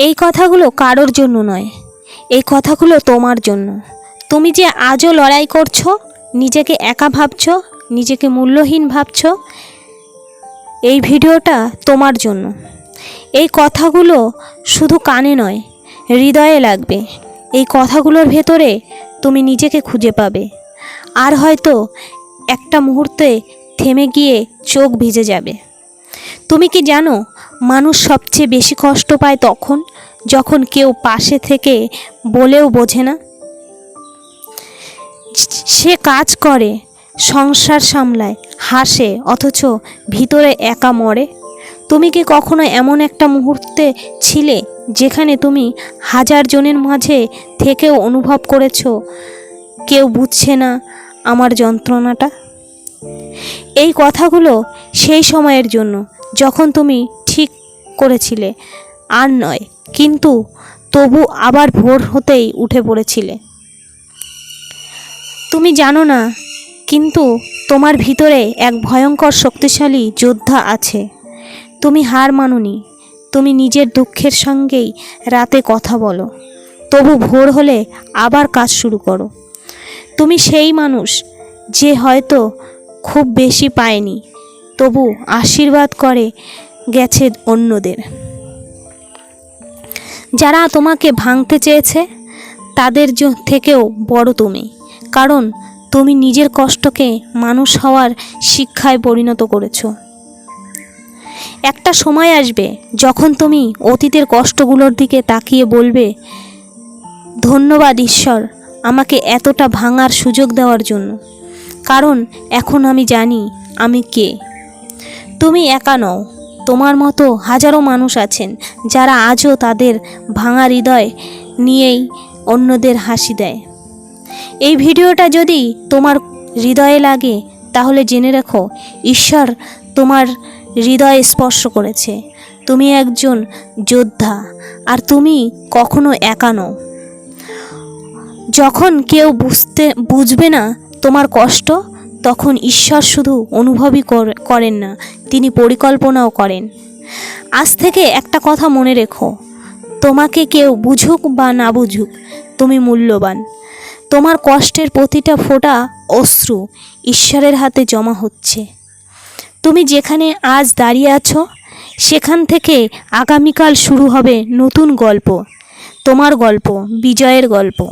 এই কথাগুলো কারোর জন্য নয়। এই কথাগুলো তোমার জন্য। তুমি যে আজও লড়াই করছ, নিজেকে একা ভাবছ, নিজেকে মূল্যহীন ভাবছ, এই ভিডিওটা তোমার জন্য। এই কথাগুলো শুধু কানে নয়, হৃদয়ে লাগবে। এই কথাগুলোর ভেতরে তুমি নিজেকে খুঁজে পাবে। আর হয়তো একটা মুহূর্তে থেমে গিয়ে চোখ ভিজে যাবে। তুমি কি জানো, মানুষ সবচেয়ে বেশি কষ্ট পায় তখন, যখন কেউ পাশে থেকে বলেও বোঝে না? সে কাজ করে, সংসার সামলায়, হাসে, অথচ ভিতরে একা মরে। তুমি কি কখনো এমন একটা মুহূর্তে ছিলে, যেখানে তুমি হাজার জনের মাঝে থেকেও অনুভব করেছ, কেউ বুঝছে না আমার যন্ত্রণাটা? এই কথাগুলো সেই সময়ের জন্য, যখন তুমি ঠিক করেছিলে, আর নয়, কিন্তু তবু আবার ভোর হতেই উঠে পড়েছিলে। তুমি জানো না, কিন্তু তোমার ভিতরে এক ভয়ঙ্কর শক্তিশালী যোদ্ধা আছে। তুমি হার মানোনি, তুমি নিজের দুঃখের সঙ্গেই রাতে কথা বলো, তবু ভোর হলে আবার কাজ শুরু করো। তুমি সেই মানুষ যে হয়তো খুব বেশি পায়নি তবু আশীর্বাদ করে গেছে অন্যদের। যারা তোমাকে ভাঙতে চেয়েছে, তাদের থেকেও বড় তুমি। কারণ তুমি নিজের কষ্টকে মানুষ হওয়ার শিক্ষায় পরিণত করেছ। একটা সময় আসবে যখন তুমি অতীতের কষ্টগুলোর দিকে তাকিয়ে বলবে, ধন্যবাদ ঈশ্বর আমাকে এতটা ভাঙার সুযোগ দেওয়ার জন্য। কারণ এখন আমি জানি আমি কে। তুমি একা নও। তোমার মতো হাজারো মানুষ আছেন, যারা আজও তাদের ভাঙা হৃদয় নিয়েই অন্যদের হাসি দেয়। এই ভিডিওটা যদি তোমার হৃদয়ে লাগে, তাহলে জেনে রেখো, ঈশ্বর তোমার হৃদয়ে স্পর্শ করেছে। তুমি একজন যোদ্ধা, আর তুমি কখনো একা নও। যখন কেউ বুঝতে, বুঝবে না তোমার কষ্ট তখন ঈশ্বর শুধু অনুভবই কর- করেন না, তিনি পরিকল্পনাও করেন। আজ থেকে একটা কথা মনে রেখো, তোমাকে কেউ বুঝুক বা না বুঝুক, তুমি মূল্যবান। তোমার কষ্টের প্রতিটা ফোঁটা অশ্রু, ঈশ্বরের হাতে জমা হচ্ছে। তুমি যেখানে আজ দাঁড়িয়ে আছো, সেখান থেকে আগামীকাল শুরু হবে নতুন গল্প, তোমার গল্প, বিজয়ের গল্প।